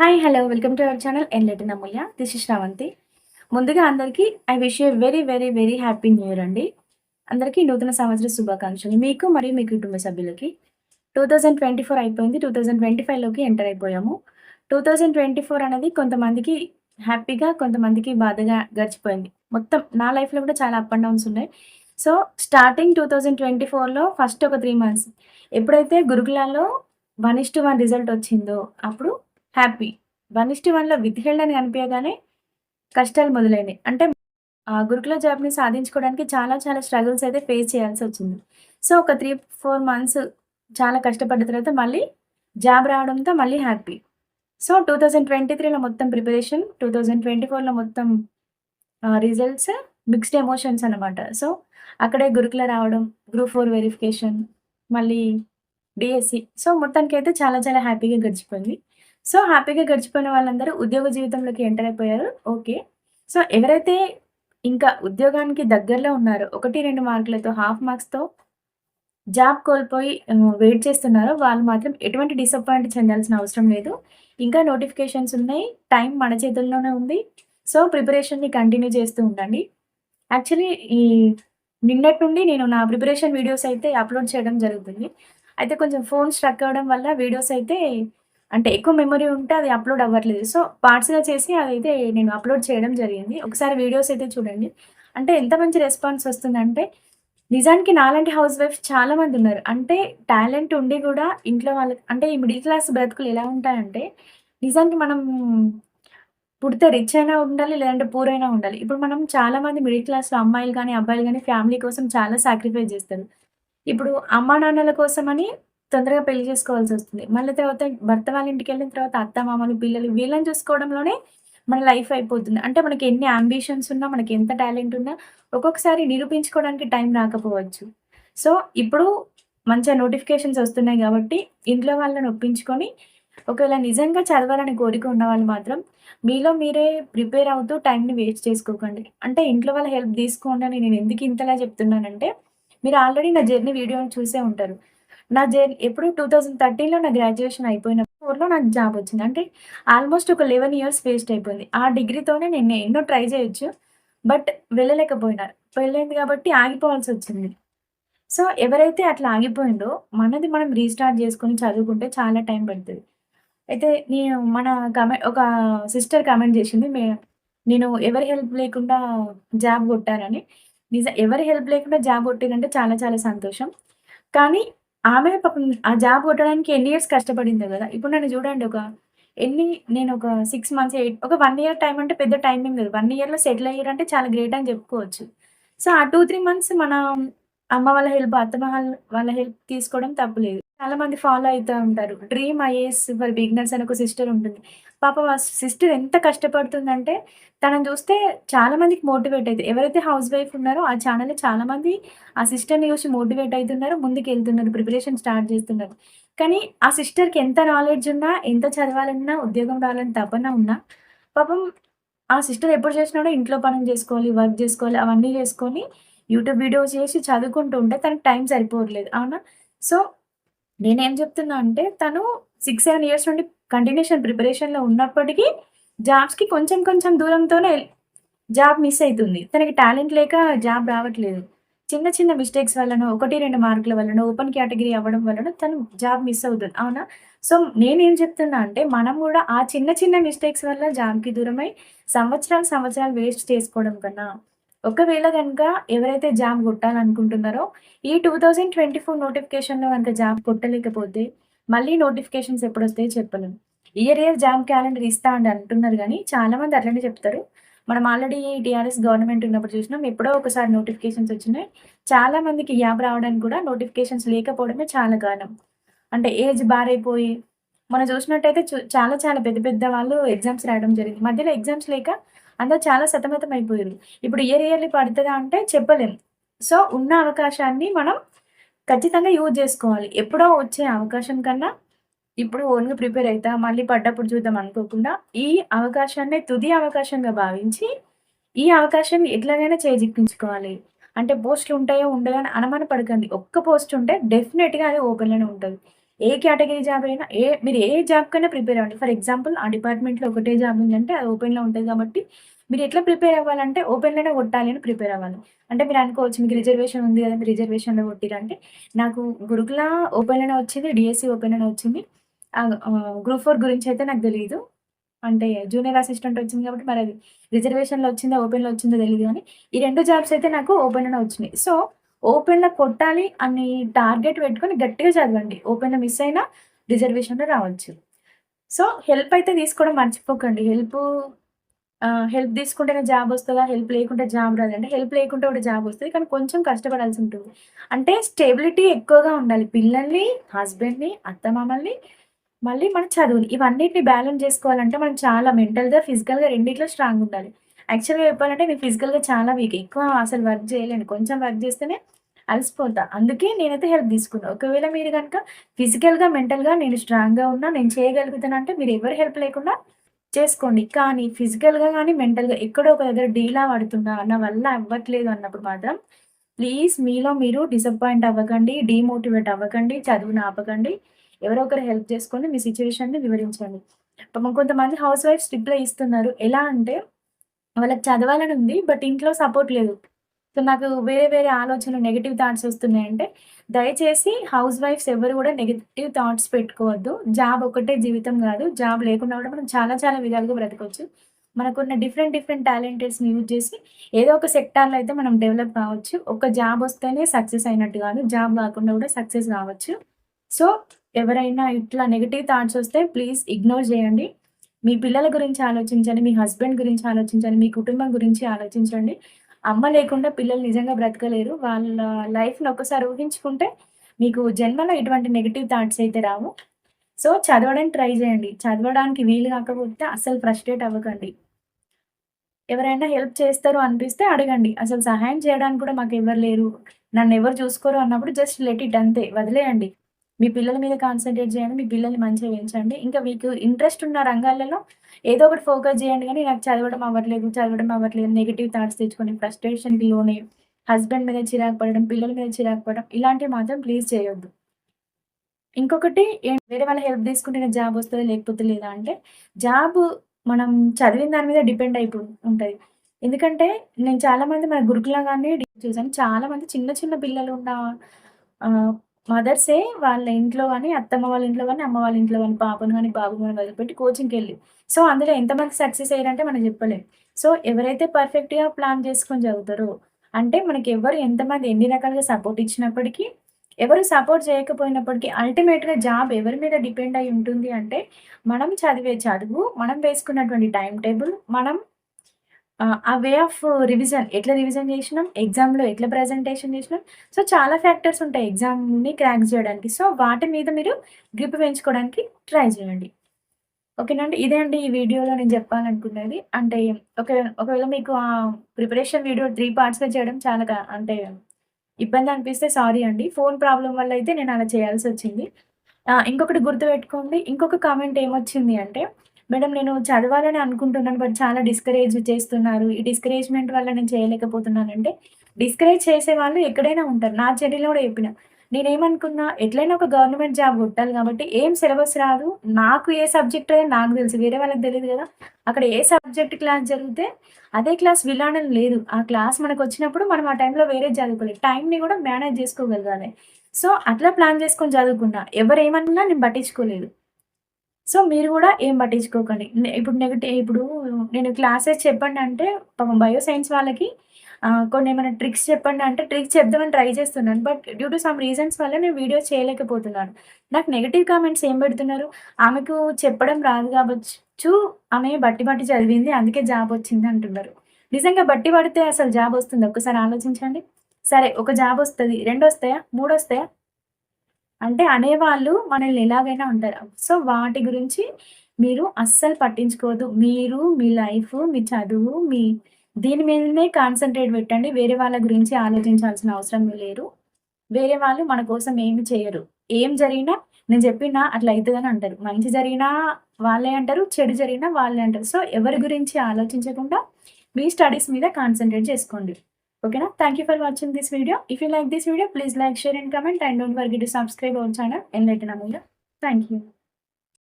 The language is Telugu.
Hi hello welcome to our channel enlighten Amulya this is Sravanthi ముందుగా అందరికీ I wish you very very very happy new year అండి. అందరికీ నూతన సంవత్సర శుభాకాంక్షలు. మీకు మరియు మీ కుటుంబ సభ్యులకి. టూ థౌజండ్ ట్వంటీ ఫోర్ అయిపోయింది. టూ థౌజండ్ ట్వంటీ ఫైవ్లోకి ఎంటర్ అయిపోయాము. టూ థౌజండ్ ట్వంటీ ఫోర్ అనేది కొంతమందికి హ్యాపీగా కొంతమందికి బాధగా గడిచిపోయింది. మొత్తం నా లైఫ్లో కూడా చాలా అప్ అండ్ డౌన్స్ ఉన్నాయి. So starting two thousand twenty ఫోర్లో ఫస్ట్ ఒక త్రీ మంత్స్ ఎప్పుడైతే గురుకులాల్లో one is to one result వచ్చిందో అప్పుడు హ్యాపీ వన్ ఇస్టీ వన్లో విధిహేళ్ళని కనిపించగానే కష్టాలు మొదలైనవి అంటే ఆ గురుకుల జాబ్ని సాధించుకోవడానికి చాలా చాలా స్ట్రగుల్స్ అయితే ఫేస్ చేయాల్సి వచ్చింది. సో ఒక త్రీ ఫోర్ మంత్స్ చాలా కష్టపడ్డ తర్వాత మళ్ళీ జాబ్ రావడంతో మళ్ళీ happy so two thousand twenty త్రీలో మొత్తం ప్రిపరేషన్ టూ థౌజండ్ ట్వంటీ ఫోర్లో మొత్తం రిజల్ట్స్ మిక్స్డ్ ఎమోషన్స్ అనమాట సో అక్కడే గురుకుల రావడం గ్రూప్ ఫోర్ వెరిఫికేషన్ మళ్ళీ డిఎస్సి సో మొత్తానికి అయితే చాలా చాలా హ్యాపీగా గడిచిపోయింది. సో హ్యాపీగా గడిచిపోయిన వాళ్ళందరూ ఉద్యోగ జీవితంలోకి ఎంటర్ అయిపోయారు. ఓకే. సో ఎవరైతే ఇంకా ఉద్యోగానికి దగ్గరలో ఉన్నారో ఒకటి రెండు మార్కులతో హాఫ్ మార్క్స్తో జాబ్ కోల్పోయి వెయిట్ చేస్తున్నారో వాళ్ళు మాత్రం ఎటువంటి డిసప్పాయింట్ చెందాల్సిన అవసరం లేదు. ఇంకా నోటిఫికేషన్స్ ఉన్నాయి. టైం మన చేతుల్లోనే ఉంది. సో ప్రిపరేషన్ని కంటిన్యూ చేస్తూ ఉండండి. యాక్చువల్లీ ఈ నిన్నటి నుండి నేను నా ప్రిపరేషన్ వీడియోస్ అయితే అప్లోడ్ చేయడం జరుగుతుంది. అయితే కొంచెం ఫోన్ స్ట్రక్ అవ్వడం వల్ల వీడియోస్ అయితే అంటే ఎక్కువ మెమరీ ఉంటే అది అప్లోడ్ అవ్వట్లేదు. సో పార్ట్స్గా చేసి అదైతే నేను అప్లోడ్ చేయడం జరిగింది. ఒకసారి వీడియోస్ అయితే చూడండి. అంటే ఎంత మంచి రెస్పాన్స్ వస్తుందంటే నిజానికి నాలాంటి హౌస్ వైఫ్ చాలా మంది ఉన్నారు. అంటే టాలెంట్ ఉండి కూడా ఇంట్లో వాళ్ళకి అంటే ఈ మిడిల్ క్లాస్ బ్రతుకులు ఎలా ఉంటాయంటే నిజానికి మనం పుడితే రిచ్ అయినా ఉండాలి లేదంటే పూర్ అయినా ఉండాలి. ఇప్పుడు మనం చాలా మంది మిడిల్ క్లాస్లో అమ్మాయిలు కానీ అబ్బాయిలు కానీ ఫ్యామిలీ కోసం చాలా సాక్రిఫైస్ చేస్తారు. ఇప్పుడు అమ్మా నాన్నల కోసమని తొందరగా పెళ్ళి చేసుకోవాల్సి వస్తుంది. మళ్ళీ తర్వాత భర్త వాళ్ళ ఇంటికి వెళ్ళిన తర్వాత అత్త మామలు పిల్లలు వీళ్ళని చూసుకోవడంలోనే మన లైఫ్ అయిపోతుంది. అంటే మనకి ఎన్ని అంబిషన్స్ ఉన్నా మనకి ఎంత టాలెంట్ ఉన్నా ఒక్కొక్కసారి నిరూపించుకోవడానికి టైం రాకపోవచ్చు. సో ఇప్పుడు మంచిగా నోటిఫికేషన్స్ వస్తున్నాయి కాబట్టి ఇంట్లో వాళ్ళని ఒప్పించుకొని ఒకవేళ నిజంగా చదవాలని కోరిక ఉన్న వాళ్ళు మాత్రం మీలో మీరే ప్రిపేర్ అవుతూ టైంని వేస్ట్ చేసుకోకండి. అంటే ఇంట్లో వాళ్ళ హెల్ప్ తీసుకోండి అని నేను ఎందుకు ఇంతలా చెప్తున్నానంటే మీరు ఆల్రెడీ నా జర్నీ వీడియోని చూసే ఉంటారు. నా జర్నీ ఎప్పుడు టూ థౌజండ్ థర్టీన్లో నా గ్రాడ్యుయేషన్ అయిపోయిన ఫోర్లో నాకు జాబ్ వచ్చింది. అంటే ఆల్మోస్ట్ ఒక లెవెన్ ఇయర్స్ వేస్ట్ అయిపోయింది. ఆ డిగ్రీతోనే నేను ఎన్నో ట్రై చేయొచ్చు బట్ వెళ్ళలేకపోయినారు వెళ్ళింది కాబట్టి ఆగిపోవాల్సి వచ్చింది. సో ఎవరైతే అట్లా ఆగిపోయిందో మనది మనం రీస్టార్ట్ చేసుకొని చదువుకుంటే చాలా టైం పడుతుంది. అయితే నేను మన కమెంట్ ఒక సిస్టర్ కమెంట్ చేసింది మే నేను ఎవరి హెల్ప్ లేకుండా జాబ్ కొట్టానని. నిజం ఎవరి హెల్ప్ లేకుండా జాబ్ కొట్టిందంటే చాలా చాలా సంతోషం. కానీ ఆమె పాపం ఆ జాబ్ కొట్టడానికి ఎన్ని ఇయర్స్ కష్టపడింది కదా. ఇప్పుడు నన్ను చూడండి ఒక ఎన్ని నేను ఒక సిక్స్ మంత్స్ ఎయిట్ ఒక వన్ ఇయర్ టైం అంటే పెద్ద టైం ఏం లేదు వన్ ఇయర్లో సెటిల్ అయ్యారంటే చాలా గ్రేట్ అని చెప్పుకోవచ్చు. సో ఆ టూ త్రీ మంత్స్ మన అమ్మ వాళ్ళ హెల్ప్ అత్తమ్మ వాళ్ళ హెల్ప్ తీసుకోవడం తప్పులేదు చాలా మంది ఫాలో అవుతూ ఉంటారు. డ్రీమ్ ఐఏఎస్ ఫర్ బిగినర్స్ అని ఒక సిస్టర్ ఉంటుంది. పాప ఆ సిస్టర్ ఎంత కష్టపడుతుందంటే తనని చూస్తే చాలా మందికి మోటివేట్ అవుతుంది ఎవరైతే హౌస్ వైఫ్ ఉన్నారో ఆ ఛానల్ చాలా మంది ఆ సిస్టర్ని చూసి మోటివేట్ అవుతున్నారు ముందుకు వెళ్తున్నారు ప్రిపరేషన్ స్టార్ట్ చేస్తున్నారు. కానీ ఆ సిస్టర్కి ఎంత నాలెడ్జ్ ఉన్నా ఎంత చదవాలన్నా ఉద్యోగం రావాలని తపన ఉన్నా పాపం ఆ సిస్టర్ ఎప్పుడు చేసినాడో ఇంట్లో పనులు చేసుకోవాలి వర్క్ చేసుకోవాలి అవన్నీ చేసుకొని యూట్యూబ్ వీడియోస్ చేసి చదువుకుంటూ ఉంటే తనకు టైం సరిపోవట్లేదు. అవునా? సో నేనేం చెప్తున్నా అంటే తను సిక్స్ సెవెన్ ఇయర్స్ నుండి కంటిన్యూషన్ ప్రిపరేషన్లో ఉన్నప్పటికీ జాబ్స్కి కొంచెం కొంచెం దూరంతోనే జాబ్ మిస్ అవుతుంది తనకి టాలెంట్ లేక జాబ్ రావట్లేదు. చిన్న చిన్న మిస్టేక్స్ వలన ఒకటి రెండు మార్కుల వలన ఓపెన్ కేటగిరీ అవ్వడం వలన తను జాబ్ మిస్ అవుతుంది. అవునా? సో నేనేం చెప్తున్నా అంటే మనం కూడా ఆ చిన్న చిన్న మిస్టేక్స్ వల్ల జాబ్కి దూరమై సంవత్సరాలు సంవత్సరాలు వేస్ట్ చేసుకోవడం కన్నా ఒకవేళ కనుక ఎవరైతే జాబ్ కొట్టాలనుకుంటున్నారో ఈ టూ థౌజండ్ ట్వంటీ ఫోర్ నోటిఫికేషన్లో కనుక జాబ్ కొట్టలేకపోతే మళ్ళీ నోటిఫికేషన్స్ ఎప్పుడు వస్తాయో చెప్పలేము ఇయర్ ఇయర్ జాబ్ క్యాలెండర్ ఇస్తా అని అంటున్నారు కానీ చాలామంది అట్లనే చెప్తారు. మనం ఆల్రెడీ టీఆర్ఎస్ గవర్నమెంట్ ఉన్నప్పుడు చూసినాం ఎప్పుడో ఒకసారి నోటిఫికేషన్స్ వచ్చినాయి. చాలా మందికి యాబ్ రావడానికి కూడా నోటిఫికేషన్స్ లేకపోవడమే చాలా కారణం. అంటే ఏజ్ బారైపోయి మనం చూసినట్టయితే చాలా చాలా పెద్ద పెద్ద వాళ్ళు ఎగ్జామ్స్ రాయడం జరిగింది. మధ్యలో ఎగ్జామ్స్ లేక అందరూ చాలా సతమతం అయిపోయారు. ఇప్పుడు ఇయర్ ఇయర్లీ పడుతుందా అంటే చెప్పలేం. సో ఉన్న అవకాశాన్ని మనం ఖచ్చితంగా యూజ్ చేసుకోవాలి. ఎప్పుడో వచ్చే అవకాశం కన్నా ఇప్పుడు ఓన్గా ప్రిపేర్ అవుతా మళ్ళీ పడ్డప్పుడు చూద్దాం అనుకోకుండా ఈ అవకాశాన్ని తుది అవకాశంగా భావించి ఈ అవకాశాన్ని ఎట్లాగైనా చేజిక్కించుకోవాలి. అంటే పోస్టులు ఉంటాయో ఉండదో అని అనుమాన పడకండి ఒక్క పోస్ట్ ఉంటే డెఫినెట్గా అది ఓపెన్లోనే ఉంటుంది. ఏ కేటగిరీ జాబ్ అయినా ఏ మీరు ఏ జాబ్ కైనా ప్రిపేర్ అవ్వండి. ఫర్ ఎగ్జాంపుల్ ఆ డిపార్ట్మెంట్లో ఒకటే జాబ్ ఉందంటే అది ఓపెన్లో ఉంటుంది కాబట్టి మీరు ఎట్లా ప్రిపేర్ అవ్వాలంటే ఓపెన్లోనే కొట్టాలి అని ప్రిపేర్ అవ్వాలి. అంటే మీరు అనుకోవచ్చు మీకు రిజర్వేషన్ ఉంది కదా మీరు రిజర్వేషన్లో కొట్టిరంటే నాకు గురుకుల ఓపెన్లోనే వచ్చింది డిఎస్సి ఓపెన్లోనే వచ్చింది. గ్రూప్ ఫోర్ గురించి అయితే నాకు తెలియదు అంటే జూనియర్ అసిస్టెంట్ వచ్చింది కాబట్టి మరి అది రిజర్వేషన్లో వచ్చిందో ఓపెన్లో వచ్చిందో తెలియదు కానీ ఈ రెండు జాబ్స్ అయితే నాకు ఓపెన్లోనే వచ్చినాయి. సో ఓపెన్లో కొట్టాలి అని టార్గెట్ పెట్టుకొని గట్టిగా చదవండి. ఓపెన్లో మిస్ అయినా రిజర్వేషన్లో రావచ్చు. సో హెల్ప్ అయితే తీసుకోవడం మర్చిపోకండి. హెల్ప్ హెల్ప్ తీసుకుంటేనే జాబ్ వస్తుందా? హెల్ప్ లేకుంటే జాబ్ రాదంటే హెల్ప్ లేకుంటే కూడా జాబ్ వస్తుంది. కానీ కొంచెం కష్టపడాల్సి ఉంటుంది. అంటే స్టెబిలిటీ ఎక్కువగా ఉండాలి. పిల్లల్ని హస్బెండ్ని అత్తమామల్ని మళ్ళీ మన చదువుని ఇవన్నిటిని బ్యాలెన్స్ చేసుకోవాలంటే మనం చాలా మెంటల్గా ఫిజికల్గా రెండిట్లో స్ట్రాంగ్ ఉండాలి. యాక్చువల్గా చెప్పాలంటే నేను ఫిజికల్గా చాలా వీక్. ఎక్కువ అసలు వర్క్ చేయలేను. కొంచెం వర్క్ చేస్తేనే అలసిపోతా. అందుకే నేనైతే హెల్ప్ తీసుకున్నా. ఒకవేళ మీరు కనుక ఫిజికల్గా మెంటల్గా నేను స్ట్రాంగ్గా ఉన్నా నేను చేయగలుగుతాను అంటే మీరు ఎవరు హెల్ప్ లేకుండా చేసుకోండి. కానీ ఫిజికల్గా కానీ మెంటల్గా ఎక్కడో ఒక దగ్గర డీలా పడుతున్నా నా వల్ల అవ్వట్లేదు అన్నప్పుడు మాత్రం ప్లీజ్ మీలో మీరు డిసప్పాయింట్ అవ్వకండి డీమోటివేట్ అవ్వకండి చదువును ఆపకండి ఎవరో ఒకరు హెల్ప్ చేసుకొని మీ సిచ్యువేషన్ని వివరించండి. కొంతమంది హౌస్ వైఫ్స్ రిప్లై ఇస్తున్నారు. ఎలా అంటే వాళ్ళకి చదవాలని ఉంది బట్ ఇంట్లో సపోర్ట్ లేదు. సో నాకు వేరే వేరే ఆలోచనలు నెగిటివ్ థాట్స్ వస్తున్నాయంటే దయచేసి హౌస్ వైఫ్స్ ఎవరు కూడా నెగిటివ్ థాట్స్ పెట్టుకోవద్దు. జాబ్ ఒకటే జీవితం కాదు. జాబ్ లేకుండా కూడా మనం చాలా చాలా విధాలుగా బ్రతకవచ్చు మనకున్న డిఫరెంట్ డిఫరెంట్ టాలెంటెడ్స్ని యూజ్ చేసి ఏదో ఒక సెక్టార్లో అయితే మనం డెవలప్ కావచ్చు. ఒక జాబ్ వస్తేనే సక్సెస్ అయినట్టు కాదు. జాబ్ కాకుండా కూడా సక్సెస్ కావచ్చు. సో ఎవరైనా ఇట్లా నెగిటివ్ థాట్స్ వస్తే ప్లీజ్ ఇగ్నోర్ చేయండి. మీ పిల్లల గురించి ఆలోచించండి మీ హస్బెండ్ గురించి ఆలోచించండి మీ కుటుంబం గురించి ఆలోచించండి. అమ్మ లేకుండా పిల్లలు నిజంగా బ్రతకలేరు. వాళ్ళ లైఫ్లో ఒకసారి ఊహించుకుంటే మీకు జన్మలో ఎటువంటి నెగిటివ్ థాట్స్ అయితే రావు. సో చదవడానికి ట్రై చేయండి. చదవడానికి వీలు కాకపోతే అసలు ఫ్రస్ట్రేట్ అవ్వకండి. ఎవరైనా హెల్ప్ చేస్తారు అనిపిస్తే అడగండి. అసలు సహాయం చేయడానికి కూడా మాకు ఎవరు లేరు. నన్ను ఎవరు చూసుకోరు అన్నప్పుడు జస్ట్ లెట్ ఇట్ అంతే. వదిలేయండి. మీ పిల్లల మీద కాన్సన్ట్రేట్ చేయండి మీ పిల్లల్ని మంచిగా పెంచండి. ఇంకా మీకు ఇంట్రెస్ట్ ఉన్న రంగాలలో ఏదో ఒకటి ఫోకస్ చేయండి కానీ నాకు చదవడం అవ్వట్లేదు చదవడం అవ్వట్లేదు. నెగిటివ్ థాట్స్ తెచ్చుకొని ఫ్రస్ట్రేషన్కి లోనే హస్బెండ్ మీద చిరాకు పడడం పిల్లల మీద చిరాకు పడడం ఇలాంటివి మాత్రం ప్లీజ్ చేయొద్దు. ఇంకొకటి వేరే వాళ్ళ హెల్ప్ తీసుకుంటే జాబ్ వస్తుంది లేకపోతే లేదా అంటే జాబ్ మనం చదివిన దాని మీద డిపెండ్ అయిపో ఉంటుంది. ఎందుకంటే నేను చాలామంది మన గురుకులాగానే చూసాను చాలామంది చిన్న చిన్న పిల్లలు ఉన్న మదర్సే వాళ్ళ ఇంట్లో కానీ అత్తమ్మ వాళ్ళ ఇంట్లో కానీ అమ్మ వాళ్ళ ఇంట్లో కానీ పాపను కానీ బాబుని కానీ వదిలిపెట్టి కోచింగ్కి వెళ్ళి. సో అందులో ఎంతమంది సక్సెస్ అయ్యారంటే మనం చెప్పలేం. సో ఎవరైతే పర్ఫెక్ట్గా ప్లాన్ చేసుకొని చదువుతారో అంటే మనకి ఎవరు ఎంతమంది ఎన్ని రకాలుగా సపోర్ట్ ఇచ్చినప్పటికీ ఎవరు సపోర్ట్ చేయకపోయినప్పటికీ అల్టిమేట్గా జాబ్ ఎవరి మీద డిపెండ్ అయి ఉంటుంది అంటే మనం చదివే చదువు మనం వేసుకున్నటువంటి టైం టేబుల్ మనం ఆ వే ఆఫ్ రివిజన్ ఎట్లా రివిజన్ చేసినాం? ఎగ్జామ్లో ఎట్లా ప్రజెంటేషన్ చేసినాం? సో చాలా ఫ్యాక్టర్స్ ఉంటాయి ఎగ్జామ్ని క్రాక్ చేయడానికి. సో వాటి మీద మీరు గ్రిప్ పెంచుకోవడానికి ట్రై చేయండి. ఓకేనండి ఇదే అండి ఈ వీడియోలో నేను చెప్పాలనుకున్నది. అంటే ఒక ఒకవేళ మీకు ఆ ప్రిపరేషన్ వీడియో త్రీ పార్ట్స్గా చేయడం చాలా అంటే ఇబ్బంది అనిపిస్తే సారీ అండి. ఫోన్ ప్రాబ్లం వల్ల అయితే నేను అలా చేయాల్సి వచ్చింది. ఇంకొకటి గుర్తుపెట్టుకోండి. ఇంకొక కామెంట్ ఏమొచ్చింది అంటే మేడం నేను చదవాలని అనుకుంటున్నాను బట్ చాలా డిస్కరేజ్ చేస్తున్నారు. ఈ డిస్కరేజ్మెంట్ వల్ల నేను చేయలేకపోతున్నానంటే డిస్కరేజ్ చేసే వాళ్ళు ఎక్కడైనా ఉంటారు. నా చెల్లిలో కూడా చెప్పిన నేనేమనుకున్నా ఎట్లయినా ఒక గవర్నమెంట్ జాబ్ కొట్టాలి కాబట్టి ఏం సిలబస్ రాదు. నాకు ఏ సబ్జెక్ట్ అనేది నాకు తెలుసు. వేరే వాళ్ళకి తెలియదు కదా. అక్కడ ఏ సబ్జెక్ట్ క్లాస్ జరిగితే అదే క్లాస్ విలాడం లేదు. ఆ క్లాస్ మనకు వచ్చినప్పుడు మనం ఆ టైంలో వేరే చదువుకోలేదు. టైంని కూడా మేనేజ్ చేసుకోగలగాలి. సో అట్లా ప్లాన్ చేసుకొని చదువుకున్నా. ఎవరు ఏమన్నా నేను పట్టించుకోలేదు. సో మీరు కూడా ఏం పట్టించుకోకండి. ఇప్పుడు నెగటివ్ ఇప్పుడు నేను క్లాసెస్ చెప్పండి అంటే పాపం బయో సైన్స్ వాళ్ళకి కొన్ని ఏమైనా ట్రిక్స్ చెప్పండి అంటే ట్రిక్స్ చెప్దామని ట్రై చేస్తున్నాను. But due to some reasons వల్ల నేను వీడియో చేయలేకపోతున్నాను. నాకు నెగిటివ్ కామెంట్స్ ఏం పెడుతున్నారు? ఆమెకు చెప్పడం రాదు కావచ్చు ఆమె బట్టి బట్టి చదివింది అందుకే జాబ్ వచ్చింది అంటున్నారు. నిజంగా బట్టి పడితే అసలు జాబ్ వస్తుంది? ఒక్కసారి ఆలోచించండి. సరే ఒక జాబ్ వస్తుంది. రెండు వస్తాయా? మూడు వస్తాయా? అంటే అనేవాళ్ళు మనల్ని ఎలాగైనా ఉంటారు. సో వాటి గురించి మీరు అస్సలు పట్టించుకోవద్దు. మీరు మీ లైఫ్ మీ చదువు మీ దీని మీదనే కాన్సన్ట్రేట్ పెట్టండి. వేరే వాళ్ళ గురించి ఆలోచించాల్సిన అవసరం లేరు వేరే వాళ్ళు మన కోసం ఏమి చేయరు. ఏం జరిగినా నేను చెప్పినా అట్లా అవుతుందని అంటారు. మంచి జరిగినా వాళ్ళే అంటారు. చెడు జరిగినా వాళ్ళే అంటారు. సో ఎవరి గురించి ఆలోచించకుండా మీ స్టడీస్ మీద కాన్సన్ట్రేట్ చేసుకోండి. ఓకేనా? Thank you for watching this video if you like this video please like share and comment and don't forget to subscribe our channel enlighten Amulya thank you